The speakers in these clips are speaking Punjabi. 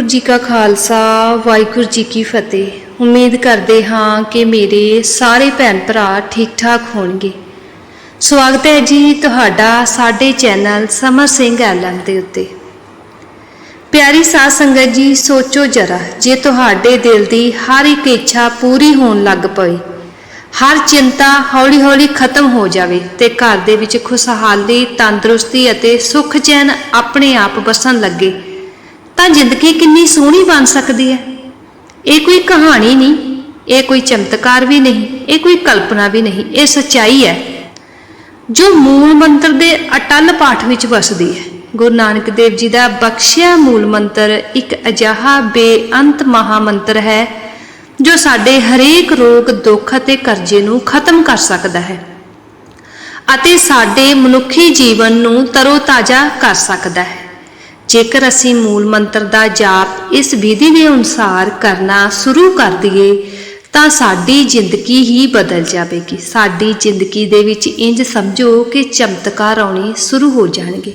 ਵਾਹਿਗੁਰੂ ਜੀ ਕਾ ਖਾਲਸਾ, ਵਾਹਿਗੁਰੂ ਜੀ ਕੀ ਫਤਿਹ। ਉਮੀਦ ਕਰਦੇ ਹਾਂ ਕਿ ਮੇਰੇ ਸਾਰੇ ਭੈਣ ਭਰਾ ਠੀਕ ਠਾਕ ਹੋਣਗੇ। ਸਵਾਗਤ ਹੈ ਜੀ ਤੁਹਾਡਾ ਸਾਡੇ ਚੈਨਲ ਸਮਰ ਸਿੰਘ ਐਲਐਮ ਦੇ ਉੱਤੇ। ਪਿਆਰੀ ਸਾਧ ਸੰਗਤ ਜੀ, ਸੋਚੋ ਜਰਾ, ਜੇ ਤੁਹਾਡੇ ਦਿਲ ਦੀ ਹਰ ਇੱਕ ਇੱਛਾ ਪੂਰੀ ਹੋਣ ਲੱਗ ਪਈ, ਹਰ ਚਿੰਤਾ ਹੌਲੀ-ਹੌਲੀ ਖਤਮ ਹੋ ਜਾਵੇ ਤੇ ਘਰ ਦੇ ਵਿੱਚ ਖੁਸ਼ਹਾਲੀ, ਤੰਦਰੁਸਤੀ ਅਤੇ ਸੁੱਖ ਚੈਨ ਆਪਣੇ ਆਪ ਵਸਣ ਲੱਗੇ ਤਾਂ ਜ਼ਿੰਦਗੀ ਕਿੰਨੀ ਸੋਹਣੀ ਬਣ ਸਕਦੀ ਹੈ। ਇਹ ਕੋਈ ਕਹਾਣੀ ਨਹੀਂ, ਇਹ ਕੋਈ ਚਮਤਕਾਰ ਵੀ ਨਹੀਂ, ਇਹ ਕੋਈ ਕਲਪਨਾ ਵੀ ਨਹੀਂ, ਇਹ ਸੱਚਾਈ ਹੈ। ਜੋ ਮੂਲ ਮੰਤਰ ਦੇ ਅਟਲ ਪਾਠ ਵਿੱਚ ਵਸਦੀ ਹੈ, ਗੁਰੂ ਨਾਨਕ ਦੇਵ ਜੀ ਦਾ ਬਖਸ਼ਿਆ ਮੂਲ ਮੰਤਰ ਇੱਕ ਅਜਿਹਾ ਬੇਅੰਤ ਮਹਾ ਮੰਤਰ ਹੈ, ਜੋ ਸਾਡੇ ਹਰੇਕ ਰੋਗ, ਦੁੱਖ ਅਤੇ ਕਰਜ਼ੇ ਨੂੰ ਖਤਮ ਕਰ ਸਕਦਾ ਹੈ ਅਤੇ ਸਾਡੇ ਮਨੁੱਖੀ ਜੀਵਨ ਨੂੰ ਤਰੋਤਾਜ਼ਾ ਕਰ ਸਕਦਾ ਹੈ। ਜੇਕਰ ਅਸੀਂ ਮੂਲ ਮੰਤਰ ਦਾ ਜਾਪ ਇਸ ਵਿਧੀ ਦੇ ਅਨੁਸਾਰ ਕਰਨਾ ਸ਼ੁਰੂ ਕਰ ਦਈਏ, ਤਾਂ ਸਾਡੀ ਜ਼ਿੰਦਗੀ ਹੀ ਬਦਲ ਜਾਵੇਗੀ। ਸਾਡੀ ਜ਼ਿੰਦਗੀ ਦੇ ਵਿੱਚ ਇੰਜ ਸਮਝੋ ਕਿ ਚਮਤਕਾਰ ਆਉਣੇ ਸ਼ੁਰੂ ਹੋ ਜਾਣਗੇ।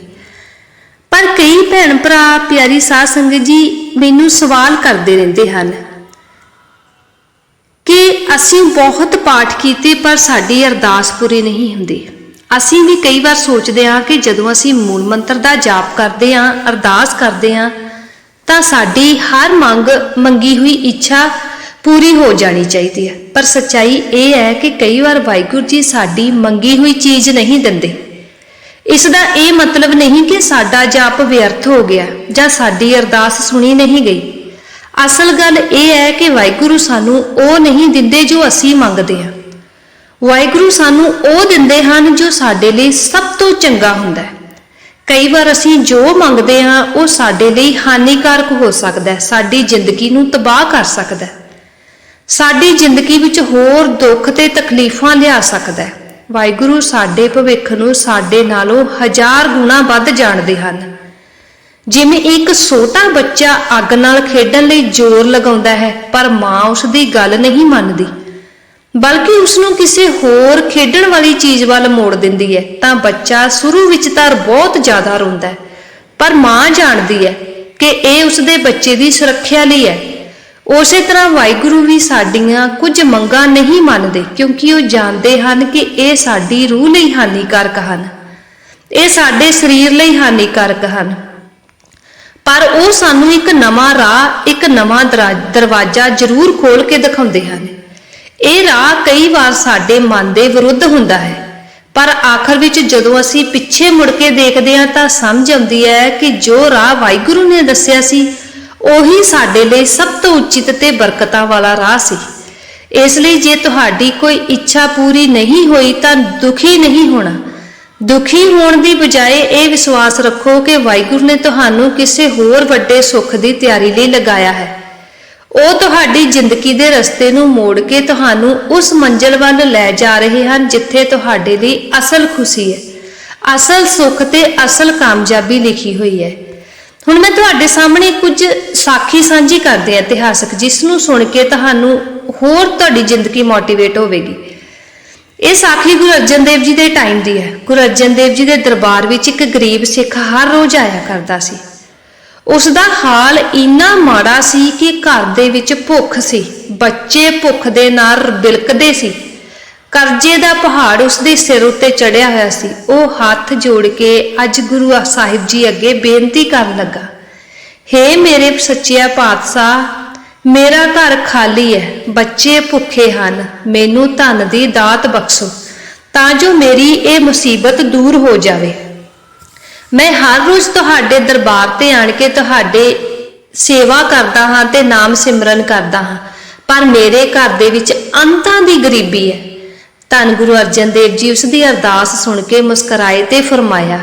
ਪਰ ਕਈ ਭੈਣ ਭਰਾ ਪਿਆਰੀ ਸਾਧ ਸੰਗਤ ਜੀ ਮੈਨੂੰ ਸਵਾਲ ਕਰਦੇ ਰਹਿੰਦੇ ਹਨ ਕਿ ਅਸੀਂ ਬਹੁਤ ਪਾਠ ਕੀਤੇ ਪਰ ਸਾਡੀ ਅਰਦਾਸ ਪੂਰੀ ਨਹੀਂ ਹੁੰਦੀ। ਅਸੀਂ ਵੀ ਕਈ ਵਾਰ ਸੋਚਦੇ ਹਾਂ ਕਿ ਜਦੋਂ ਅਸੀਂ ਮੂਲ ਮੰਤਰ ਦਾ ਜਾਪ ਕਰਦੇ ਹਾਂ, ਅਰਦਾਸ ਕਰਦੇ ਹਾਂ, ਤਾਂ ਸਾਡੀ ਹਰ ਮੰਗ, ਮੰਗੀ ਹੋਈ ਇੱਛਾ ਪੂਰੀ ਹੋ ਜਾਣੀ ਚਾਹੀਦੀ ਹੈ। ਪਰ ਸੱਚਾਈ ਇਹ ਹੈ ਕਿ ਕਈ ਵਾਰ ਵਾਹਿਗੁਰੂ ਜੀ ਸਾਡੀ ਮੰਗੀ ਹੋਈ ਚੀਜ਼ ਨਹੀਂ ਦਿੰਦੇ। ਇਸ ਦਾ ਇਹ ਮਤਲਬ ਨਹੀਂ ਕਿ ਸਾਡਾ ਜਾਪ ਵਿਅਰਥ ਹੋ ਗਿਆ ਜਾਂ ਸਾਡੀ ਅਰਦਾਸ ਸੁਣੀ ਨਹੀਂ ਗਈ। ਅਸਲ ਗੱਲ ਇਹ ਹੈ ਕਿ ਵਾਹਿਗੁਰੂ ਸਾਨੂੰ ਉਹ ਨਹੀਂ ਦਿੰਦੇ ਜੋ ਅਸੀਂ ਮੰਗਦੇ ਹਾਂ। ਵਾਹਿਗੁਰੂ ਸਾਨੂੰ ਉਹ ਦਿੰਦੇ ਹਨ ਜੋ ਸਾਡੇ ਲਈ ਸਭ ਤੋਂ ਚੰਗਾ ਹੁੰਦਾ ਹੈ। ਕਈ ਵਾਰ ਅਸੀਂ ਜੋ ਮੰਗਦੇ ਹਾਂ, ਉਹ ਸਾਡੇ ਲਈ ਹਾਨੀਕਾਰਕ ਹੋ ਸਕਦਾ ਹੈ। ਸਾਡੀ ਜ਼ਿੰਦਗੀ ਨੂੰ ਤਬਾਹ ਕਰ ਸਕਦਾ ਹੈ। ਸਾਡੀ ਜ਼ਿੰਦਗੀ ਵਿੱਚ ਹੋਰ ਦੁੱਖ ਤੇ ਤਕਲੀਫਾਂ ਲਿਆ ਸਕਦਾ ਹੈ। ਵਾਹਿਗੁਰੂ ਸਾਡੇ ਭਵਿੱਖ ਨੂੰ ਸਾਡੇ ਨਾਲੋਂ ਹਜ਼ਾਰ ਗੁਣਾ ਵੱਧ ਜਾਣਦੇ ਹਨ। ਜਿਵੇਂ ਇੱਕ ਛੋਟਾ ਬੱਚਾ ਅੱਗ ਨਾਲ ਖੇਡਣ ਲਈ ਜ਼ੋਰ ਲਗਾਉਂਦਾ ਹੈ, ਪਰ ਮਾਂ ਉਸ ਦੀ ਗੱਲ ਨਹੀਂ ਮੰਨਦੀ। ਬਲਕਿ ਉਸ ਨੂੰ ਕਿਸੇ ਹੋਰ ਖੇਡਣ ਵਾਲੀ ਚੀਜ਼ ਵੱਲ ਮੋੜ ਦਿੰਦੀ ਹੈ, ਤਾਂ ਬੱਚਾ ਸ਼ੁਰੂ ਵਿੱਚ ਤਾਂ ਬਹੁਤ ਜ਼ਿਆਦਾ ਰੋਂਦਾ ਹੈ, ਪਰ ਮਾਂ ਜਾਣਦੀ ਹੈ ਕਿ ਇਹ ਉਸ ਦੇ ਬੱਚੇ ਦੀ ਸੁਰੱਖਿਆ ਲਈ ਹੈ। ਉਸੇ ਤਰ੍ਹਾਂ ਵਾਹਿਗੁਰੂ ਵੀ ਸਾਡੀਆਂ ਕੁਝ ਮੰਗਾਂ ਨਹੀਂ ਮੰਨਦੇ, ਕਿਉਂਕਿ ਉਹ ਜਾਣਦੇ ਹਨ ਕਿ ਇਹ ਸਾਡੀ ਰੂਹ ਲਈ ਹਾਨੀਕਾਰਕ ਹਨ। ਇਹ ਸਾਡੇ ਸਰੀਰ ਲਈ ਹਾਨੀਕਾਰਕ ਹਨ। ਪਰ ਉਹ ਸਾਨੂੰ ਇੱਕ ਨਵਾਂ ਰਾਹ, ਇੱਕ ਨਵਾਂ ਦਰਾ- ਦਰਵਾਜ਼ਾ ਜ਼ਰੂਰ ਖੋਲ ਕੇ ਦਿਖਾਉਂਦੇ ਹਨ। ਇਹ ਰਾਹ ਕਈ ਵਾਰ ਸਾਡੇ ਮਨ ਦੇ ਵਿਰੁੱਧ ਹੁੰਦਾ ਹੈ। ਪਰ ਆਖਰ ਵਿੱਚ ਜਦੋਂ ਅਸੀਂ ਪਿੱਛੇ ਮੁੜ ਕੇ ਦੇਖਦੇ ਹਾਂ ਤਾਂ ਸਮਝ ਆਉਂਦੀ ਹੈ ਕਿ ਜੋ ਰਾਹ ਵਾਹਿਗੁਰੂ ਨੇ ਦੱਸਿਆ ਸੀ, ਉਹੀ ਸਾਡੇ ਲਈ ਸਭ ਤੋਂ ਉਚਿਤ ਤੇ ਬਰਕਤਾਂ ਵਾਲਾ ਰਾਹ ਸੀ। ਇਸ ਲਈ ਜੇ ਤੁਹਾਡੀ ਕੋਈ ਇੱਛਾ ਪੂਰੀ ਨਹੀਂ ਹੋਈ ਤਾਂ ਦੁਖੀ ਨਹੀਂ ਹੋਣਾ। ਦੁਖੀ ਹੋਣ ਦੀ ਬਜਾਏ ਇਹ ਵਿਸ਼ਵਾਸ ਰੱਖੋ ਕਿ ਵਾਹਿਗੁਰੂ ਨੇ ਤੁਹਾਨੂੰ ਕਿਸੇ ਹੋਰ ਵੱਡੇ ਸੁੱਖ ਦੀ ਤਿਆਰੀ ਲਈ ਲਗਾਇਆ ਹੈ। ਉਹ ਤੁਹਾਡੀ ਜ਼ਿੰਦਗੀ ਦੇ ਰਸਤੇ ਨੂੰ ਮੋੜ ਕੇ ਤੁਹਾਨੂੰ ਉਸ ਮੰਜ਼ਿਲ ਵੱਲ ਲੈ ਜਾ ਰਹੇ ਹਨ ਜਿੱਥੇ ਤੁਹਾਡੇ ਲਈ ਅਸਲ ਖੁਸ਼ੀ ਹੈ। ਅਸਲ ਸੁੱਖ ਤੇ ਅਸਲ ਕਾਮਯਾਬੀ ਲਿਖੀ ਹੋਈ ਹੈ। ਹੁਣ ਮੈਂ ਤੁਹਾਡੇ ਸਾਹਮਣੇ ਕੁਝ ਸਾਖੀ ਸਾਂਝੀ ਕਰਦੇ ਹਾਂ ਇਤਿਹਾਸਕ, ਜਿਸ ਨੂੰ ਸੁਣ ਕੇ ਤੁਹਾਨੂੰ ਹੋਰ ਤੁਹਾਡੀ ਜ਼ਿੰਦਗੀ ਮੋਟੀਵੇਟ ਹੋਵੇਗੀ। ਇਹ ਸਾਖੀ ਗੁਰੂ ਅਰਜਨ ਦੇਵ ਜੀ ਦੇ ਟਾਈਮ ਦੀ ਹੈ। ਗੁਰੂ ਅਰਜਨ ਦੇਵ ਜੀ ਦੇ ਦਰਬਾਰ ਵਿੱਚ ਇੱਕ ਗਰੀਬ ਸਿੱਖ ਹਰ ਰੋਜ਼ ਆਇਆ ਕਰਦਾ ਸੀ। ਉਸ ਦਾ ਹਾਲ ਇੰਨਾ ਮਾੜਾ ਸੀ ਕਿ ਘਰ ਦੇ ਵਿੱਚ ਭੁੱਖ ਸੀ। ਬੱਚੇ ਭੁੱਖ ਦੇ ਨਾਲ ਬਿਲਕਦੇ ਸੀ। ਕਰਜ਼ੇ ਦਾ ਪਹਾੜ ਉਸ ਦੇ ਸਿਰ ਉੱਤੇ ਚੜਿਆ ਹੋਇਆ ਸੀ। ਉਹ ਹੱਥ ਜੋੜ ਕੇ ਅੱਜ ਗੁਰੂ ਸਾਹਿਬ ਜੀ ਅੱਗੇ ਬੇਨਤੀ ਕਰਨ ਲੱਗਾ, ਹੇ ਮੇਰੇ ਸੱਚਿਆ ਪਾਤਸ਼ਾਹ, ਮੇਰਾ ਘਰ ਖਾਲੀ ਹੈ, ਬੱਚੇ ਭੁੱਖੇ ਹਨ, ਮੈਨੂੰ ਧਨ ਦੀ ਦਾਤ ਬਖਸ਼ੋ, ਤਾਂ ਜੋ ਮੇਰੀ ਇਹ ਮੁਸੀਬਤ ਦੂਰ ਹੋ ਜਾਵੇ। ਮੈਂ ਹਰ ਰੋਜ਼ ਤੁਹਾਡੇ ਦਰਬਾਰ ਤੇ ਆਣ ਕੇ ਤੁਹਾਡੇ ਸੇਵਾ ਕਰਦਾ ਹਾਂ ਤੇ ਨਾਮ ਸਿਮਰਨ ਕਰਦਾ ਹਾਂ। ਪਰ ਮੇਰੇ ਘਰ ਦੇ ਵਿੱਚ ਅੰਤਾਂ ਦੀ ਗਰੀਬੀ ਹੈ। ਧੰਨ ਗੁਰੂ ਅਰਜਨ ਦੇਵ ਜੀ ਉਸ ਦੀ ਅਰਦਾਸ ਸੁਣ ਕੇ ਮੁਸਕਰਾਏ ਤੇ ਫਰਮਾਇਆ,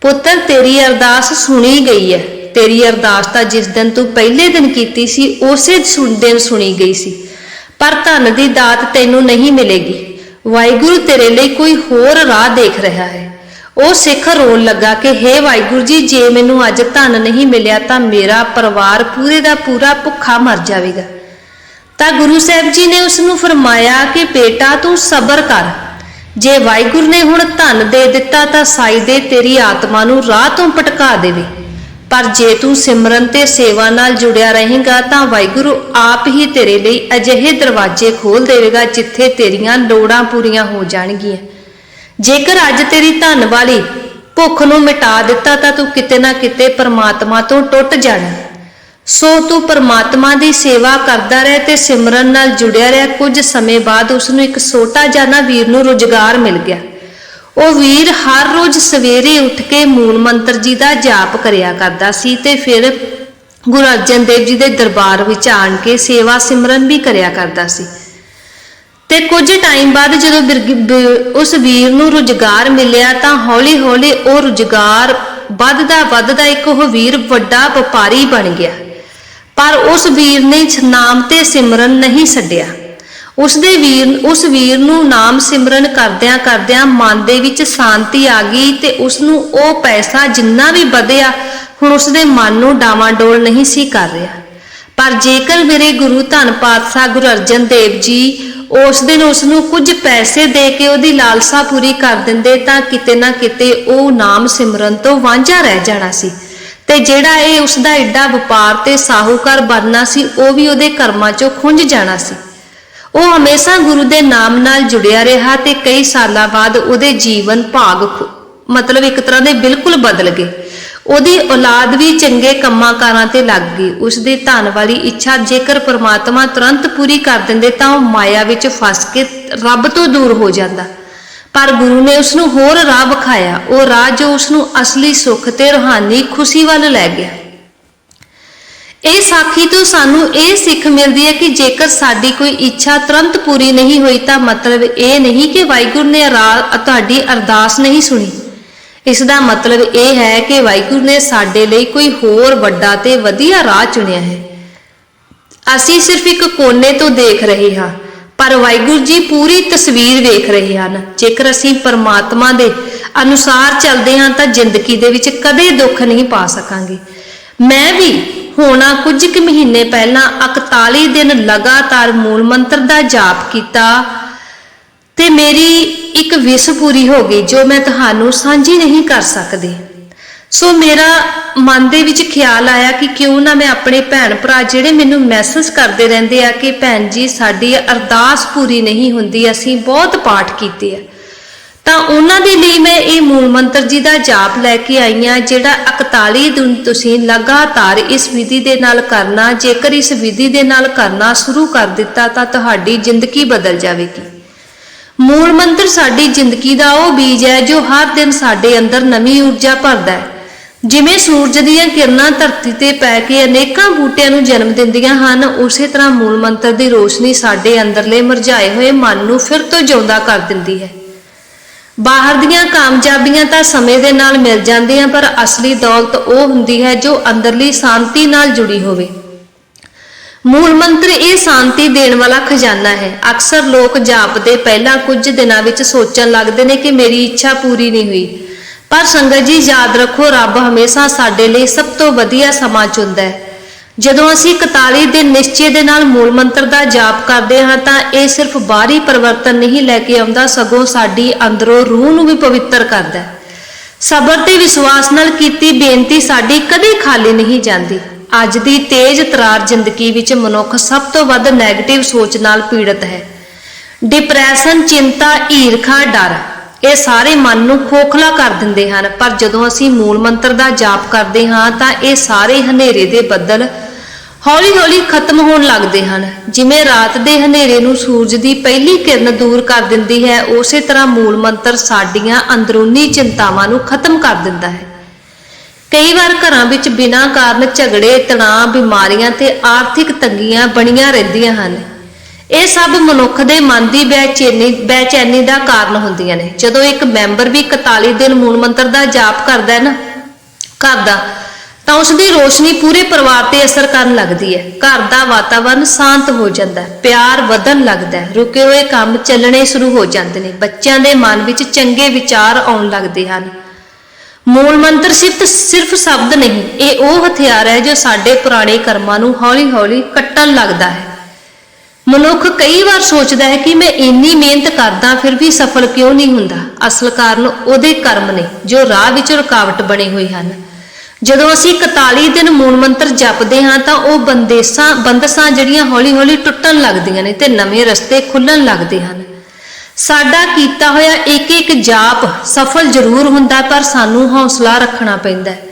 ਪੁੱਤਰ, ਤੇਰੀ ਅਰਦਾਸ ਸੁਣੀ ਗਈ ਹੈ। ਤੇਰੀ ਅਰਦਾਸ ਤਾਂ ਜਿਸ ਦਿਨ ਤੂੰ ਪਹਿਲੇ ਦਿਨ ਕੀਤੀ ਸੀ, ਉਸੇ ਸੁਣ- ਦਿਨ ਸੁਣੀ ਗਈ ਸੀ। ਪਰ ਧਨ ਦੀ ਦਾਤ ਤੈਨੂੰ ਨਹੀਂ ਮਿਲੇਗੀ। ਵਾਹਿਗੁਰੂ ਤੇਰੇ ਲਈ ਕੋਈ ਹੋਰ ਰਾਹ ਦੇਖ ਰਿਹਾ ਹੈ। ਉਹ ਸਿੱਖ ਰੋਣ ਲੱਗਾ ਕਿ हे ਵਾਹਿਗੁਰੂ ਜੀ, ਜੇ ਮੈਨੂੰ ਅੱਜ ਧਨ ਨਹੀਂ ਮਿਲਿਆ ਤਾਂ ਮੇਰਾ ਪਰਿਵਾਰ ਪੂਰੇ ਦਾ ਪੂਰਾ ਭੁੱਖਾ ਮਰ ਜਾਵੇਗਾ। ਤਾਂ ਗੁਰੂ ਸਾਹਿਬ ਜੀ ਨੇ ਉਸ ਨੂੰ ਫਰਮਾਇਆ ਕਿ, ਬੇਟਾ, ਤੂੰ ਸਬਰ ਕਰ। ਜੇ ਵਾਹਿਗੁਰੂ ਨੇ ਹੁਣ ਧਨ ਦੇ ਦਿੱਤਾ ਤਾਂ ਸਾਈ ਦੇ ਤੇਰੀ ਆਤਮਾ ਨੂੰ ਰਾਹ ਤੋਂ ਭਟਕਾ ਦੇਵੇ। ਪਰ ਜੇ ਤੂੰ ਸਿਮਰਨ ਤੇ ਸੇਵਾ ਨਾਲ ਜੁੜਿਆ ਰਹੇਗਾ ਤਾਂ ਵਾਹਿਗੁਰੂ ਆਪ ਹੀ ਤੇਰੇ ਲਈ ਅਜਿਹੇ ਦਰਵਾਜ਼ੇ ਖੋਲ ਦੇਵੇਗਾ ਜਿੱਥੇ ਤੇਰੀਆਂ ਲੋੜਾਂ ਪੂਰੀਆਂ ਹੋ ਜਾਣਗੀਆਂ। ਜੇਕਰ ਅੱਜ ਤੇਰੀ ਧਨ ਵਾਲੀ ਭੁੱਖ ਨੂੰ ਮਿਟਾ ਦਿੱਤਾ ਤਾਂ ਤੂੰ ਕਿਤੇ ਨਾ ਕਿਤੇ ਪਰਮਾਤਮਾ ਤੋਂ ਟੁੱਟ ਜਾਣਾ। ਸੋ ਤੂੰ ਪਰਮਾਤਮਾ ਦੀ ਸੇਵਾ ਕਰਦਾ ਰਹਿ ਤੇ ਸਿਮਰਨ ਨਾਲ ਜੁੜਿਆ ਰਹਿ। ਕੁਝ ਸਮੇਂ ਬਾਅਦ ਉਸ ਨੂੰ ਇੱਕ ਛੋਟਾ ਜਿਹਾ ਵੀਰ ਨੂੰ ਰੁਜ਼ਗਾਰ ਮਿਲ ਗਿਆ। ਉਹ ਵੀਰ ਹਰ ਰੋਜ਼ ਸਵੇਰੇ ਉੱਠ ਕੇ ਮੂਲ ਮੰਤਰ ਜੀ ਦਾ ਜਾਪ ਕਰਿਆ ਕਰਦਾ ਸੀ ਤੇ ਫਿਰ ਗੁਰੂ ਅਰਜਨ ਦੇਵ ਜੀ ਦੇ ਦਰਬਾਰ ਵਿੱਚ ਆਣ ਕੇ ਸੇਵਾ ਸਿਮਰਨ ਵੀ ਕਰਿਆ ਕਰਦਾ ਸੀ। ਤੇ ਕੁਝ ਟਾਈਮ ਬਾਅਦ ਜਦੋਂ ਬਿਰਗ- ਉਸ ਵੀਰ ਨੂੰ ਰੁਜ਼ਗਾਰ ਮਿਲਿਆ ਤਾਂ ਹੌਲੀ-ਹੌਲੀ ਉਹ ਰੁਜ਼ਗਾਰ ਵੱਧਦਾ ਵੱਧਦਾ ਇੱਕ ਉਹ ਵੀਰ ਵੱਡਾ ਵਪਾਰੀ ਬਣ ਗਿਆ। ਪਰ ਉਸ ਵੀਰ ਨੇ ਨਾਮ ਤੇ ਸਿਮਰਨ ਨਹੀਂ ਛੱਡਿਆ। ਉਸ ਦੇ ਵੀਰ ਉਸ ਵੀਰ ਨੂੰ ਨਾਮ ਸਿਮਰਨ ਕਰਦਿਆਂ ਕਰਦਿਆਂ ਮਨ ਦੇ ਵਿੱਚ ਸ਼ਾਂਤੀ ਆ ਗਈ ਤੇ ਉਸ ਨੂੰ ਉਹ ਪੈਸਾ ਜਿੰਨਾ ਵੀ ਵਧਿਆ, ਹੁਣ ਉਸ ਦੇ ਮਨ ਨੂੰ ਡਾਵਾਂਡੋਲ ਨਹੀਂ ਸੀ ਕਰ ਰਿਹਾ। ਪਰ ਜੇਕਰ ਮੇਰੇ ਗੁਰੂ ਧੰਨ ਪਾਤਸ਼ਾਹ ਗੁਰੂ ਅਰਜਨ ਦੇਵ ਜੀ ਉਸ ਦਿਨ ਉਸ ਨੂੰ ਕੁਝ ਪੈਸੇ ਦੇ ਕੇ ਉਹਦੀ ਲਾਲਸਾ ਪੂਰੀ ਕਰ ਦਿੰਦੇ ਤਾਂ ਕਿਤੇ ਨਾ ਕਿਤੇ ਉਹ ਨਾਮ ਸਿਮਰਨ ਤੋਂ ਵਾਂਝਾ ਰਹਿ ਜਾਣਾ ਸੀ। ਤੇ ਜਿਹੜਾ ਇਹ ਉਸ ਦਾ ਐਡਾ ਵਪਾਰ ਤੇ ਸਾਹੂਕਾਰ ਬਣਨਾ ਸੀ, ਉਹ ਵੀ ਉਹਦੇ ਕਰਮਾਂ ਚੋਂ ਖੁੰਝ ਜਾਣਾ ਸੀ। ਉਹ ਹਮੇਸ਼ਾ ਗੁਰੂ ਦੇ ਨਾਮ ਨਾਲ ਜੁੜਿਆ ਰਿਹਾ ਤੇ ਕਈ ਸਾਲਾਂ ਬਾਅਦ ਉਹਦੇ ਜੀਵਨ ਭਾਗ ਮਤਲਬ ਇੱਕ ਤਰ੍ਹਾਂ ਦੇ ਬਿਲਕੁਲ ਬਦਲ ਗਏ। ਉਹਦੀ ਔਲਾਦ ਵੀ ਚੰਗੇ ਕੰਮਾਂ ਕਾਰਾਂ ਤੇ ਲੱਗ ਗਈ। ਉਸ ਦੀ ਧਨ ਵਾਲੀ ਇੱਛਾ ਜੇਕਰ ਪ੍ਰਮਾਤਮਾ ਤੁਰੰਤ ਪੂਰੀ ਕਰ ਦਿੰਦੇ ਤਾਂ ਉਹ ਮਾਇਆ ਵਿੱਚ ਫਸ ਕੇ ਰੱਬ ਤੋਂ ਦੂਰ ਹੋ ਜਾਂਦਾ। ਪਰ ਗੁਰੂ ਨੇ ਉਸ ਨੂੰ ਹੋਰ ਰਾਹ ਵਿਖਾਇਆ। ਉਹ ਰਾਹ ਜੋ ਉਸ ਨੂੰ ਅਸਲੀ ਸੁੱਖ ਤੇ ਰੂਹਾਨੀ ਖੁਸ਼ੀ ਵੱਲ ਲੈ ਗਿਆ। ਇਹ ਸਾਖੀ ਤੋਂ ਸਾਨੂੰ ਇਹ ਸਿੱਖ ਮਿਲਦੀ ਹੈ ਕਿ ਜੇਕਰ ਸਾਡੀ ਕੋਈ ਇੱਛਾ ਤੁਰੰਤ ਪੂਰੀ ਨਹੀਂ ਹੋਈ ਤਾਂ ਮਤਲਬ ਇਹ ਨਹੀਂ ਕਿ ਵਾਹਿਗੁਰੂ ਨੇ ਰਾ- ਤੁਹਾਡੀ ਅਰਦਾਸ ਨਹੀਂ ਸੁਣੀ। ਇਸ ਦਾ ਮਤਲਬ ਇਹ ਹੈ ਕਿ ਵਾਹਿਗੁਰੂ ਨੇ ਸਾਡੇ ਲਈ ਕੋਈ ਹੋਰ ਵੱਡਾ ਤੇ ਵਧੀਆ ਰਾਹ ਚੁਣਿਆ ਹੈ। ਅਸੀਂ ਸਿਰਫ ਇੱਕ ਕੋਨੇ ਤੋਂ ਦੇਖ ਰਹੇ ਹਾਂ, ਪਰ ਵਾਹਿਗੁਰੂ ਜੀ ਪੂਰੀ ਤਸਵੀਰ ਵੇਖ ਰਹੇ ਹਨ। ਜੇਕਰ ਅਸੀਂ ਪਰਮਾਤਮਾ ਦੇ ਅਨੁਸਾਰ ਚੱਲਦੇ ਹਾਂ ਤਾਂ ਜ਼ਿੰਦਗੀ ਦੇ ਵਿੱਚ ਕਦੇ ਦੁੱਖ ਨਹੀਂ ਪਾ ਸਕਾਂਗੇ। ਮੈਂ ਵੀ ਹੋਣਾ ਕੁਝ ਕੁ ਮਹੀਨੇ ਪਹਿਲਾਂ 41 ਦਿਨ ਲਗਾਤਾਰ ਮੂਲ ਮੰਤਰ ਦਾ ਜਾਪ ਕੀਤਾ ਤੇ ਮੇਰੀ ਇੱਕ ਵਿਸ਼ ਪੂਰੀ ਹੋ ਗਈ ਜੋ ਮੈਂ ਤੁਹਾਨੂੰ ਸਾਂਝੀ ਨਹੀਂ ਕਰ ਸਕਦੀ। ਸੋ ਮੇਰਾ ਮਨ ਦੇ ਵਿੱਚ ਖਿਆਲ ਆਇਆ ਕਿ ਕਿਉਂ ਨਾ ਮੈਂ ਆਪਣੇ ਭੈਣ ਭਰਾ ਜਿਹੜੇ ਮੈਨੂੰ ਮੈਸੇਜ ਕਰਦੇ ਰਹਿੰਦੇ ਆ ਕਿ ਭੈਣ ਜੀ, ਸਾਡੀ ਅਰਦਾਸ ਪੂਰੀ ਨਹੀਂ ਹੁੰਦੀ, ਅਸੀਂ ਬਹੁਤ ਪਾਠ ਕੀਤੇ ਆ। ਤਾਂ ਉਹਨਾਂ ਦੇ ਲਈ ਮੈਂ ਇਹ ਮੂਲ ਮੰਤਰ ਜੀ ਦਾ ਜਾਪ ਲੈ ਕੇ ਆਈ ਹਾਂ, ਜਿਹੜਾ 41 ਦਿਨ ਤੁਸੀਂ ਲਗਾਤਾਰ ਇਸ ਵਿਧੀ ਦੇ ਨਾਲ ਕਰਨਾ, ਜੇਕਰ ਇਸ ਵਿਧੀ ਦੇ ਨਾਲ ਕਰਨਾ ਸ਼ੁਰੂ ਕਰ ਦਿੱਤਾ, ਤਾਂ ਤੁਹਾਡੀ ਜ਼ਿੰਦਗੀ ਬਦਲ ਜਾਵੇਗੀ। ਮੂਲ ਮੰਤਰ ਸਾਡੀ ਜ਼ਿੰਦਗੀ ਦਾ ਉਹ ਬੀਜ ਹੈ ਜੋ ਹਰ ਦਿਨ ਸਾਡੇ ਅੰਦਰ ਨਵੀਂ ਊਰਜਾ ਭਰਦਾ ਹੈ। ਜਿਵੇਂ ਸੂਰਜ ਦੀਆਂ ਕਿਰਨਾਂ ਧਰਤੀ ਤੇ ਪੈ ਕੇ ਅਨੇਕਾਂ ਬੂਟਿਆਂ ਨੂੰ ਜਨਮ ਦਿੰਦੀਆਂ ਹਨ, ਉਸੇ ਤਰ੍ਹਾਂ ਮੂਲ ਮੰਤਰ ਦੀ ਰੋਸ਼ਨੀ ਸਾਡੇ ਅੰਦਰਲੇ ਮੁਰਝਾਏ ਹੋਏ ਮਨ ਨੂੰ ਫਿਰ ਤੋਂ ਜਿਉਂਦਾ ਕਰ ਦਿੰਦੀ ਹੈ। ਬਾਹਰ ਦੀਆਂ ਕਾਮਯਾਬੀਆਂ ਤਾਂ ਸਮੇਂ ਦੇ ਨਾਲ ਮਿਲ ਜਾਂਦੀਆਂ, ਪਰ ਅਸਲੀ ਦੌਲਤ ਉਹ ਹੁੰਦੀ ਹੈ ਜੋ ਅੰਦਰਲੀ ਸ਼ਾਂਤੀ ਨਾਲ ਜੁੜੀ ਹੋਵੇ। ਮੂਲ ਮੰਤਰ ਇਹ ਸ਼ਾਂਤੀ ਦੇਣ ਵਾਲਾ ਖਜ਼ਾਨਾ ਹੈ। ਅਕਸਰ ਲੋਕ ਜਾਪਦੇ ਪਹਿਲਾਂ ਕੁਝ ਦਿਨਾਂ ਵਿੱਚ ਸੋਚਣ ਲੱਗਦੇ ਨੇ ਕਿ ਮੇਰੀ ਇੱਛਾ ਪੂਰੀ ਨਹੀਂ ਹੋਈ। ਪਰ ਸੰਗਤ ਜੀ, ਯਾਦ ਰੱਖੋ, ਰੱਬ ਹਮੇਸ਼ਾ ਸਾਡੇ ਲਈ ਸਭ ਤੋਂ ਵਧੀਆ ਸਮਾਂ ਚੁਣਦਾ ਹੈ। ਜਦੋਂ ਅਸੀਂ 41 ਦਿਨ ਨਿਸ਼ਚੇ ਦੇ ਨਾਲ ਮੂਲ ਮੰਤਰ ਦਾ ਜਾਪ ਕਰਦੇ ਹਾਂ, ਤਾਂ ਇਹ ਸਿਰਫ ਬਾਹਰੀ ਪਰਿਵਰਤਨ ਨਹੀਂ ਲੈ ਕੇ ਆਉਂਦਾ, ਸਗੋਂ ਸਾਡੀ ਅੰਦਰੋਂ ਰੂਹ ਨੂੰ ਵੀ ਪਵਿੱਤਰ ਕਰਦਾ ਹੈ। ਸਬਰ ਤੇ ਵਿਸ਼ਵਾਸ ਨਾਲ ਕੀਤੀ ਬੇਨਤੀ ਸਾਡੀ ਕਦੇ ਖਾਲੀ ਨਹੀਂ ਜਾਂਦੀ। ਅੱਜ ਦੀ ਤੇਜ਼ ਤਰਾਰ ਜ਼ਿੰਦਗੀ ਵਿੱਚ ਮਨੁੱਖ ਸਭ ਤੋਂ ਵੱਧ ਨੈਗੇਟਿਵ ਸੋਚ ਨਾਲ ਪੀੜਤ ਹੈ। ਡਿਪਰੈਸ਼ਨ ਚਿੰਤਾ, ਈਰਖਾ, ਡਰ, ਇਹ ਸਾਰੇ ਮਨ ਨੂੰ ਖੋਖਲਾ ਕਰ ਦਿੰਦੇ ਹਨ, ਪਰ ਜਦੋਂ ਅਸੀਂ ਮੂਲ ਮੰਤਰ ਦਾ ਜਾਪ ਕਰਦੇ ਹਾਂ ਤਾਂ ਇਹ ਸਾਰੇ ਹਨੇਰੇ ਦੇ ਬੱਦਲ ਹੌਲੀ-ਹੌਲੀ ਖਤਮ ਹੋਣ ਲੱਗਦੇ ਹਨ। ਜਿਵੇਂ ਰਾਤ ਦੇ ਹਨੇਰੇ ਨੂੰ ਸੂਰਜ ਦੀ ਪਹਿਲੀ ਕਿਰਨ ਦੂਰ ਕਰ ਦਿੰਦੀ ਹੈ, ਉਸੇ ਤਰ੍ਹਾਂ ਮੂਲ ਮੰਤਰ ਸਾਡੀਆਂ ਅੰਦਰੂਨੀ ਚਿੰਤਾਵਾਂ ਨੂੰ ਖਤਮ ਕਰ ਦਿੰਦਾ ਹੈ। ਕਈ ਵਾਰ ਘਰਾਂ ਵਿੱਚ ਬਿਨਾਂ ਕਾਰਨ ਝਗੜੇ, ਤਣਾਅ, ਬਿਮਾਰੀਆਂ ਤੇ ਆਰਥਿਕ ਤੰਗੀਆਂ ਬਣੀਆਂ ਰਹਿੰਦੀਆਂ ਹਨ। ਇਹ ਸਭ ਮਨੁੱਖ ਦੇ ਮਨ ਦੀ ਬੇਚੈਨੀ ਬੇਚੈਨੀ ਦਾ ਕਾਰਨ ਹੁੰਦੀਆਂ ਨੇ। ਜਦੋਂ ਇੱਕ ਮੈਂਬਰ ਵੀ 41 ਦਿਨ ਮੂਲ ਮੰਤਰ ਦਾ ਜਾਪ ਕਰਦਾ ਹੈ ਨਾ ਘਰ ਦਾ ਤਾਂ ਉਸ ਦੀ ਰੋਸ਼ਨੀ ਪੂਰੇ ਪਰਿਵਾਰ ਤੇ ਅਸਰ ਕਰਨ ਲੱਗਦੀ ਹੈ। ਘਰ ਦਾ ਵਾਤਾਵਰਣ ਸ਼ਾਂਤ ਹੋ ਜਾਂਦਾ ਹੈ, ਪਿਆਰ ਵਧਣ ਲੱਗਦਾ ਹੈ, ਰੁਕੇ ਹੋਏ ਕੰਮ ਚੱਲਣੇ ਸ਼ੁਰੂ ਹੋ ਜਾਂਦੇ ਨੇ। ਬੱਚਿਆਂ ਦੇ ਮਨ ਵਿੱਚ ਚੰਗੇ ਵਿਚਾਰ ਆਉਣ ਲੱਗਦੇ ਹਨ। ਮੂਲ ਮੰਤਰ ਸਿਰਫ ਸਿਰਫ ਸ਼ਬਦ ਨਹੀਂ, ਇਹ ਉਹ ਹਥਿਆਰ ਹੈ ਜੋ ਸਾਡੇ ਪੁਰਾਣੇ ਕਰਮਾਂ ਨੂੰ ਹੌਲੀ-ਹੌਲੀ ਕੱਟਣ ਲੱਗਦਾ ਹੈ। ਮਨੁੱਖ ਕਈ ਵਾਰ ਸੋਚਦਾ ਹੈ ਕਿ ਮੈਂ ਇੰਨੀ ਮਿਹਨਤ ਕਰਦਾ, ਫਿਰ ਵੀ ਸਫਲ ਕਿਉਂ ਨਹੀਂ ਹੁੰਦਾ? ਅਸਲ ਕਾਰਨ ਉਹਦੇ ਕਰਮ ਨੇ, ਜੋ ਰਾਹ ਵਿੱਚ ਰੁਕਾਵਟ ਬਣੇ ਹੋਏ ਹਨ। ਜਦੋਂ ਅਸੀਂ 41 ਦਿਨ ਮੂਲ ਮੰਤਰ ਜਪਦੇ ਹਾਂ, ਤਾਂ ਉਹ ਬੰਦੇਸਾਂ ਬੰਦਸਾਂ ਜਿਹੜੀਆਂ ਹੌਲੀ-ਹੌਲੀ ਟੁੱਟਣ ਲੱਗਦੀਆਂ ਨੇ ਤੇ ਨਵੇਂ ਰਸਤੇ ਖੁੱਲਣ ਲੱਗਦੇ ਹਨ। ਸਾਡਾ ਕੀਤਾ ਹੋਇਆ ਇੱਕ ਇੱਕ ਜਾਪ ਸਫਲ ਜ਼ਰੂਰ ਹੁੰਦਾ, ਪਰ ਸਾਨੂੰ ਹੌਸਲਾ ਰੱਖਣਾ ਪੈਂਦਾ ਹੈ।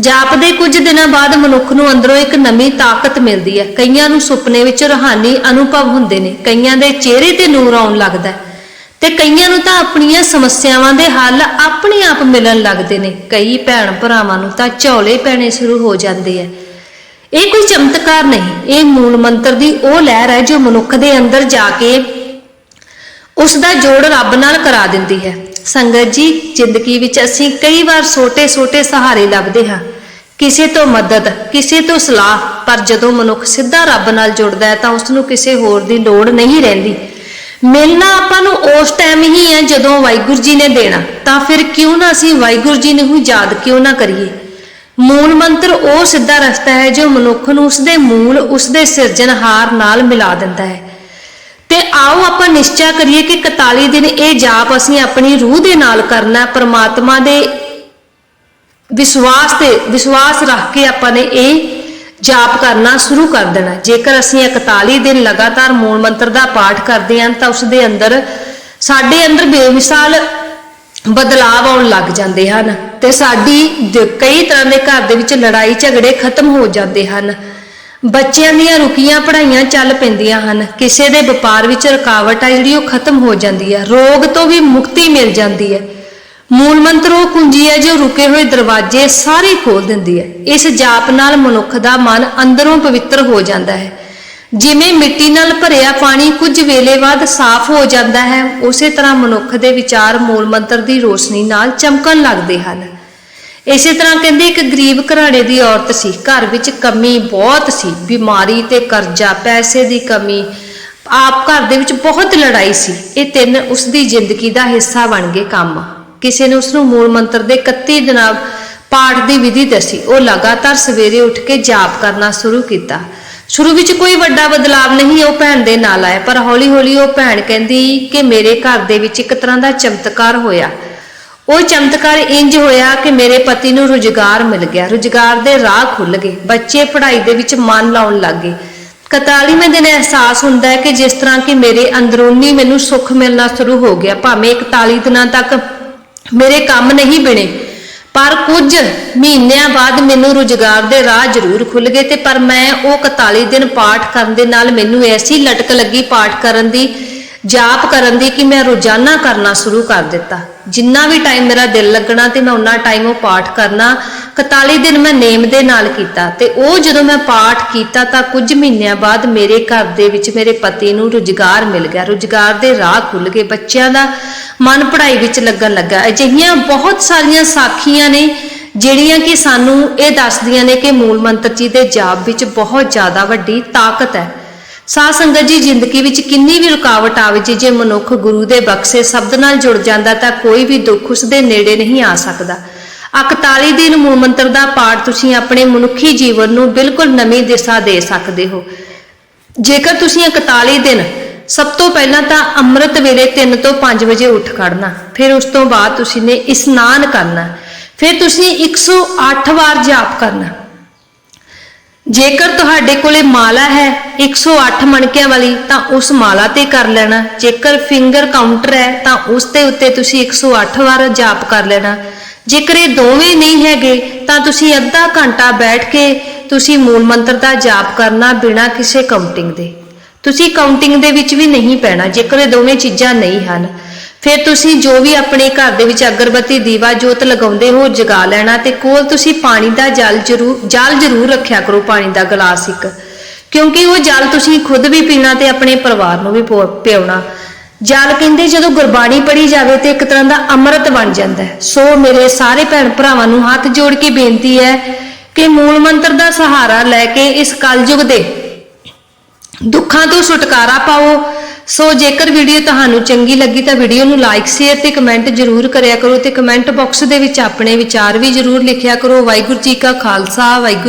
ਜਾਪ ਦੇ ਕੁਝ ਦਿਨਾਂ ਬਾਅਦ ਮਨੁੱਖ ਨੂੰ ਅੰਦਰੋਂ ਇੱਕ ਨਵੀਂ ਤਾਕਤ ਮਿਲਦੀ ਹੈ। ਕਈਆਂ ਨੂੰ ਸੁਪਨੇ ਵਿੱਚ ਰੂਹਾਨੀ ਅਨੁਭਵ ਹੁੰਦੇ ਨੇ, ਕਈਆਂ ਦੇ ਚਿਹਰੇ ਤੇ ਨੂਰ ਆਉਣ ਲੱਗਦਾ ਹੈ ਤੇ ਕਈਆਂ ਨੂੰ ਤਾਂ ਆਪਣੀਆਂ ਸਮੱਸਿਆਵਾਂ ਦੇ ਹੱਲ ਆਪਣੇ ਆਪ ਮਿਲਣ ਲੱਗਦੇ ਨੇ। ਕਈ ਭੈਣ ਭਰਾਵਾਂ ਨੂੰ ਤਾਂ ਝੋਲੇ ਪੈਣੇ ਸ਼ੁਰੂ ਹੋ ਜਾਂਦੇ ਆ ਇਹ ਕੋਈ ਚਮਤਕਾਰ ਨਹੀਂ। ਇਹ ਮੂਲ ਮੰਤਰ ਦੀ ਉਹ ਲਹਿਰ ਹੈ ਜੋ ਮਨੁੱਖ ਦੇ ਅੰਦਰ ਜਾ ਕੇ ਉਸ ਦਾ ਜੋੜ ਰੱਬ ਨਾਲ ਕਰਾ ਦਿੰਦੀ ਹੈ। ਸੰਗਤ ਜੀ, ਜ਼ਿੰਦਗੀ ਵਿੱਚ ਅਸੀਂ ਕਈ ਵਾਰ ਛੋਟੇ-ਛੋਟੇ ਸਹਾਰੇ ਲੱਭਦੇ ਹਾਂ। ਕਿਸੇ ਤੋਂ ਮਦਦ, ਕਿਸੇ ਤੋਂ ਸਲਾਹ, ਪਰ ਜਦੋਂ ਮਨੁੱਖ ਸਿੱਧਾ ਰੱਬ ਨਾਲ ਜੁੜਦਾ ਹੈ ਤਾਂ ਉਸ ਨੂੰ ਕਿਸੇ ਹੋਰ ਦੀ ਲੋੜ ਨਹੀਂ ਰਹਿੰਦੀ। ਮਿਲਣਾ ਆਪਾਂ ਨੂੰ ਉਸ ਟਾਈਮ ਹੀ ਹੈ ਜਦੋਂ ਵਾਹਿਗੁਰੂ ਜੀ ਨੇ ਦੇਣਾ। ਤਾਂ ਫਿਰ ਕਿਉਂ ਨਾ ਅਸੀਂ ਵਾਹਿਗੁਰੂ ਜੀ ਨੂੰ ਹੀ ਯਾਦ ਕਿਉਂ ਨਾ ਕਰੀਏ? ਮੂਲ ਮੰਤਰ ਉਹ ਸਿੱਧਾ ਰਸਤਾ ਹੈ ਜੋ ਮਨੁੱਖ ਨੂੰ ਉਸਦੇ ਮੂਲ, ਉਸਦੇ ਸਿਰਜਣਹਾਰ ਨਾਲ ਮਿਲਾ ਦਿੰਦਾ ਹੈ। ਆਓ ਆਪਾਂ ਨਿਸ਼ਚਾ ਕਰੀਏ ਕਿ 41 ਦਿਨ ਇਹ ਜਾਪ ਅਸੀਂ ਆਪਣੀ ਰੂਹ ਦੇ ਨਾਲ ਕਰਨਾ ਹੈ, ਦੇ ਵਿਸ਼ਵਾਸ ਤੇ ਵਿਸ਼ਵਾਸ ਰੱਖ ਕੇ ਆਪਾਂ ਨੇ ਇਹ ਜਾਪ ਕਰਨਾ ਸ਼ੁਰੂ ਕਰ ਦੇਣਾ ਜੇਕਰ ਅਸੀਂ 41 ਦਿਨ ਲਗਾਤਾਰ ਮੂਲ ਮੰਤਰ ਦਾ ਪਾਠ ਕਰਦੇ ਹਾਂ ਤਾਂ ਉਸ ਦੇ ਅੰਦਰ ਸਾਡੇ ਅੰਦਰ ਬੇਮਿਸਾਲ ਬਦਲਾਵ ਆਉਣ ਲੱਗ ਜਾਂਦੇ ਹਨ ਤੇ ਸਾਡੀ ਕਈ ਤਰ੍ਹਾਂ ਦੇ ਘਰ ਦੇ ਵਿੱਚ ਲੜਾਈ ਝਗੜੇ ਖਤਮ ਹੋ ਜਾਂਦੇ ਹਨ। ਬੱਚਿਆਂ ਦੀਆਂ ਰੁਕੀਆਂ ਪੜ੍ਹਾਈਆਂ ਚੱਲ ਪੈਂਦੀਆਂ ਹਨ। ਕਿਸੇ ਦੇ ਵਪਾਰ ਵਿੱਚ ਰੁਕਾਵਟ ਆ ਜਿਹੜੀ ਉਹ ਖਤਮ ਹੋ ਜਾਂਦੀ ਹੈ ਰੋਗ ਤੋਂ ਵੀ ਮੁਕਤੀ ਮਿਲ ਜਾਂਦੀ ਹੈ ਮੂਲ ਮੰਤਰ ਉਹ ਕੁੰਜੀ ਹੈ ਜੋ ਰੁਕੇ ਹੋਏ ਦਰਵਾਜ਼ੇ ਸਾਰੇ ਖੋਲ ਦਿੰਦੀ ਹੈ ਇਸ ਜਾਪ ਨਾਲ ਮਨੁੱਖ ਦਾ ਮਨ ਅੰਦਰੋਂ ਪਵਿੱਤਰ ਹੋ ਜਾਂਦਾ ਹੈ। ਜਿਵੇਂ ਮਿੱਟੀ ਨਾਲ ਭਰਿਆ ਪਾਣੀ ਕੁਝ ਵੇਲੇ ਬਾਅਦ ਸਾਫ਼ ਹੋ ਜਾਂਦਾ ਹੈ, ਉਸੇ ਤਰ੍ਹਾਂ ਮਨੁੱਖ ਦੇ ਵਿਚਾਰ ਮੂਲ ਮੰਤਰ ਦੀ ਰੋਸ਼ਨੀ ਨਾਲ ਚਮਕਣ ਲੱਗਦੇ ਹਨ। ਇਸੇ ਤਰ੍ਹਾਂ ਕਹਿੰਦੇ ਇੱਕ ਗਰੀਬ ਘਰਾਣੇ ਦੀ ਔਰਤ ਸੀ, ਘਰ ਵਿੱਚ ਕਮੀ ਬਹੁਤ ਸੀ, ਬਿਮਾਰੀ ਤੇ ਕਰਜ਼ਾ, ਪੈਸੇ ਦੀ ਕਮੀ, ਆਪ ਘਰ ਦੇ ਵਿੱਚ ਬਹੁਤ ਲੜਾਈ ਸੀ। ਇਹ ਤਿੰਨ ਉਸ ਦੀ ਜ਼ਿੰਦਗੀ ਦਾ ਹਿੱਸਾ ਬਣ ਗਏ ਕੰਮ। ਕਿਸੇ ਨੇ ਉਸ ਨੂੰ ਮੂਲ ਮੰਤਰ ਦੇ 31 ਦਿਨਾਂ ਪਾਠ ਦੀ ਵਿਧੀ ਦੱਸੀ। ਉਹ ਲਗਾਤਾਰ ਸਵੇਰੇ ਉੱਠ ਕੇ ਜਾਪ ਕਰਨਾ ਸ਼ੁਰੂ ਕੀਤਾ। ਸ਼ੁਰੂ ਵਿੱਚ ਕੋਈ ਵੱਡਾ ਬਦਲਾਵ ਨਹੀਂ, ਉਹ ਭੈਣ ਦੇ ਨਾਲ ਆਇਆ, ਪਰ ਹੌਲੀ-ਹੌਲੀ ਉਹ ਭੈਣ ਕਹਿੰਦੀ ਕਿ ਮੇਰੇ ਘਰ ਦੇ ਵਿੱਚ ਇੱਕ ਤਰ੍ਹਾਂ ਦਾ ਚਮਤਕਾਰ ਹੋਇਆ। ਉਹ ਚਮਤਕਾਰ ਇੰਜ ਹੋਇਆ ਕਿ ਮੇਰੇ ਪਤੀ ਨੂੰ ਰੁਜ਼ਗਾਰ ਮਿਲ ਗਿਆ। ਰੁਜ਼ਗਾਰ ਦੇ ਰਾਹ ਖੁੱਲ ਗਏ। ਬੱਚੇ ਪੜ੍ਹਾਈ ਦੇ ਵਿੱਚ ਮਨ ਲਾਉਣ ਲੱਗ ਗਏ। 41ਵੇਂ ਦਿਨ ਅਹਿਸਾਸ ਹੁੰਦਾ ਹੈ ਕਿ ਜਿਸ ਤਰ੍ਹਾਂ ਕਿ ਮੇਰੇ ਅੰਦਰੂਨੀ ਮੈਨੂੰ ਸੁੱਖ ਮਿਲਣਾ ਸ਼ੁਰੂ ਹੋ ਗਿਆ, ਭਾਵੇਂ 41 ਦਿਨਾਂ ਤੱਕ ਮੇਰੇ ਕੰਮ ਨਹੀਂ ਬਣੇ, ਪਰ ਕੁਝ ਮਹੀਨਿਆਂ ਬਾਅਦ ਮੈਨੂੰ ਰੁਜ਼ਗਾਰ ਦੇ ਰਾਹ ਜ਼ਰੂਰ ਖੁੱਲ ਗਏ ਤੇ ਪਰ ਮੈਂ ਉਹ 41 ਦਿਨ ਪਾਠ ਕਰਨ ਦੇ ਨਾਲ ਮੈਨੂੰ ਐਸੀ ਲਟਕ ਲੱਗੀ ਪਾਠ ਕਰਨ ਦੀ, ਜਾਪ ਕਰਨ ਦੀ ਕਿ ਮੈਂ ਰੋਜ਼ਾਨਾ ਕਰਨਾ ਸ਼ੁਰੂ ਕਰ ਦਿੱਤਾ। ਜਿੰਨਾ ਵੀ ਟਾਈਮ ਮੇਰਾ ਦਿਲ ਲੱਗਣਾ ਤੇ ਮੈਂ ਉਹਨਾਂ ਟਾਈਮ ਉਹ ਪਾਠ ਕਰਨਾ 41 ਦਿਨ ਮੈਂ ਨੇਮ ਦੇ ਨਾਲ ਕੀਤਾ ਤੇ ਉਹ ਜਦੋਂ ਮੈਂ ਪਾਠ ਕੀਤਾ ਤਾਂ ਕੁਝ ਮਹੀਨਿਆਂ ਬਾਅਦ ਮੇਰੇ ਘਰ ਦੇ ਵਿੱਚ ਮੇਰੇ ਪਤੀ ਨੂੰ ਰੁਜ਼ਗਾਰ ਮਿਲ ਗਿਆ। ਰੁਜ਼ਗਾਰ ਦੇ ਰਾਹ ਖੁੱਲ ਗਏ, ਬੱਚਿਆਂ ਦਾ ਮਨ ਪੜ੍ਹਾਈ ਵਿੱਚ ਲੱਗਣ ਲੱਗਾ। ਅਜਿਹੀਆਂ ਬਹੁਤ ਸਾਰੀਆਂ ਸਾਖੀਆਂ ਨੇ ਜਿਹੜੀਆਂ ਕਿ ਸਾਨੂੰ ਇਹ ਦੱਸਦੀਆਂ ਨੇ ਕਿ ਮੂਲ ਮੰਤਰ ਜੀ ਦੇ ਜਾਪ ਵਿੱਚ ਬਹੁਤ ਜ਼ਿਆਦਾ ਵੱਡੀ ਤਾਕਤ ਹੈ। ਸਾਧ ਸੰਗਤ ਜੀ, ਜ਼ਿੰਦਗੀ ਵਿੱਚ ਕਿੰਨੀ ਵੀ ਰੁਕਾਵਟ ਆਵੇ ਜੀ, ਜੇ ਮਨੁੱਖ ਗੁਰੂ ਦੇ ਬਖਸ਼ੇ ਸ਼ਬਦ ਨਾਲ ਜੁੜ ਜਾਂਦਾ ਤਾਂ ਕੋਈ ਵੀ ਦੁੱਖ ਉਸ ਦੇ ਨੇੜੇ ਨਹੀਂ ਆ ਸਕਦਾ। 41 ਦਿਨ ਮੂਲ ਮੰਤਰ ਦਾ ਪਾਠ ਤੁਸੀਂ ਆਪਣੇ ਮਨੁੱਖੀ ਜੀਵਨ ਨੂੰ ਬਿਲਕੁਲ ਨਵੀਂ ਦਿਸ਼ਾ ਦੇ ਸਕਦੇ ਹੋ। ਜੇਕਰ ਤੁਸੀਂ 41 ਦਿਨ ਸਭ ਤੋਂ ਪਹਿਲਾਂ ਤਾਂ ਅੰਮ੍ਰਿਤ ਵੇਲੇ 3 ਤੋਂ 5 ਵਜੇ ਉੱਠ ਖੜਨਾ ਫਿਰ ਉਸ ਤੋਂ ਬਾਅਦ ਤੁਸੀਂ ਨੇ ਇਸ਼ਨਾਨ ਕਰਨਾ, ਫਿਰ ਤੁਸੀਂ 108 ਵਾਰ ਜਾਪ ਕਰਨਾ ਜੇਕਰ ਤੁਹਾਡੇ ਕੋਲੇ ਮਾਲਾ ਹੈ 108 ਮਣਕਿਆਂ ਵਾਲੀ, ਤਾਂ ਉਸ ਮਾਲਾ ਤੇ ਕਰ ਲੈਣਾ। ਜੇਕਰ ਫਿੰਗਰ ਕਾਊਂਟਰ ਹੈ, ਤਾਂ ਉਸ ਦੇ ਉੱਤੇ ਤੁਸੀਂ 108 ਵਾਰ ਜਾਪ ਕਰ ਲੈਣਾ। ਜੇਕਰ ਇਹ ਦੋਵੇਂ ਨਹੀਂ ਹੈਗੇ, ਤਾਂ ਤੁਸੀਂ ਅੱਧਾ ਘੰਟਾ ਬੈਠ ਕੇ ਤੁਸੀਂ ਮੂਲ ਮੰਤਰ ਦਾ ਜਾਪ ਕਰਨਾ ਬਿਨਾਂ ਕਿਸੇ ਕਾਊਂਟਿੰਗ ਦੇ। ਤੁਸੀਂ ਕਾਊਂਟਿੰਗ ਦੇ ਵਿੱਚ ਵੀ ਨਹੀਂ ਪੈਣਾ, ਜੇਕਰ ਇਹ ਦੋਵੇਂ ਚੀਜ਼ਾਂ ਨਹੀਂ ਹਨ। ਫਿਰ ਤੁਸੀਂ ਜੋ ਵੀ ਆਪਣੇ ਘਰ ਦੇ ਵਿੱਚ ਅਗਰਬੱਤੀ, ਦੀਵਾ, ਜੋਤ ਲਗਾਉਂਦੇ ਹੋ, ਜਗਾ ਲੈਣਾ ਤੇ ਕੋਲ ਤੁਸੀਂ ਪਾਣੀ ਦਾ ਜਲ ਜ਼ਰੂਰ ਜਲ ਜ਼ਰੂਰ ਰੱਖਿਆ ਕਰੋ ਪਾਣੀ ਦਾ ਗਲਾਸ ਇੱਕ। ਕਿਉਂਕਿ ਉਹ ਜਲ ਤੁਸੀਂ ਖੁਦ ਵੀ ਪੀਣਾ ਤੇ ਆਪਣੇ ਪਰਿਵਾਰ ਨੂੰ ਵੀ ਪੋ- ਪਿਆਉਣਾ। ਜਲ ਕਹਿੰਦੇ ਜਦੋਂ ਗੁਰਬਾਣੀ ਪੜ੍ਹੀ ਜਾਵੇ ਤੇ ਇੱਕ ਤਰ੍ਹਾਂ ਦਾ ਅੰਮ੍ਰਿਤ ਬਣ ਜਾਂਦਾ ਹੈ। ਸੋ ਮੇਰੇ ਸਾਰੇ ਭੈਣ ਭਰਾਵਾਂ ਨੂੰ ਹੱਥ ਜੋੜ ਕੇ ਬੇਨਤੀ ਹੈ ਕਿ ਮੂਲ ਮੰਤਰ ਦਾ ਸਹਾਰਾ ਲੈ ਕੇ ਇਸ ਕਲਯੁਗ ਦੇ ਦੁੱਖਾਂ ਤੋਂ ਛੁਟਕਾਰਾ ਪਾਓ ਸੋ ਜੇਕਰ ਵੀਡੀਓ ਤੁਹਾਨੂੰ ਚੰਗੀ ਲੱਗੀ ਤਾਂ ਵੀਡੀਓ ਨੂੰ ਲਾਈਕ, ਸ਼ੇਅਰ ਤੇ ਕਮੈਂਟ ਜ਼ਰੂਰ ਕਰਿਆ ਕਰੋ ਤੇ ਕਮੈਂਟ ਬਾਕਸ ਦੇ ਵਿੱਚ ਆਪਣੇ ਵਿਚਾਰ ਵੀ ਜ਼ਰੂਰ ਲਿਖਿਆ ਕਰੋ। ਵਾਹਿਗੁਰੂ ਜੀ ਕਾ ਖਾਲਸਾ, ਵਾਹਿਗੁਰੂ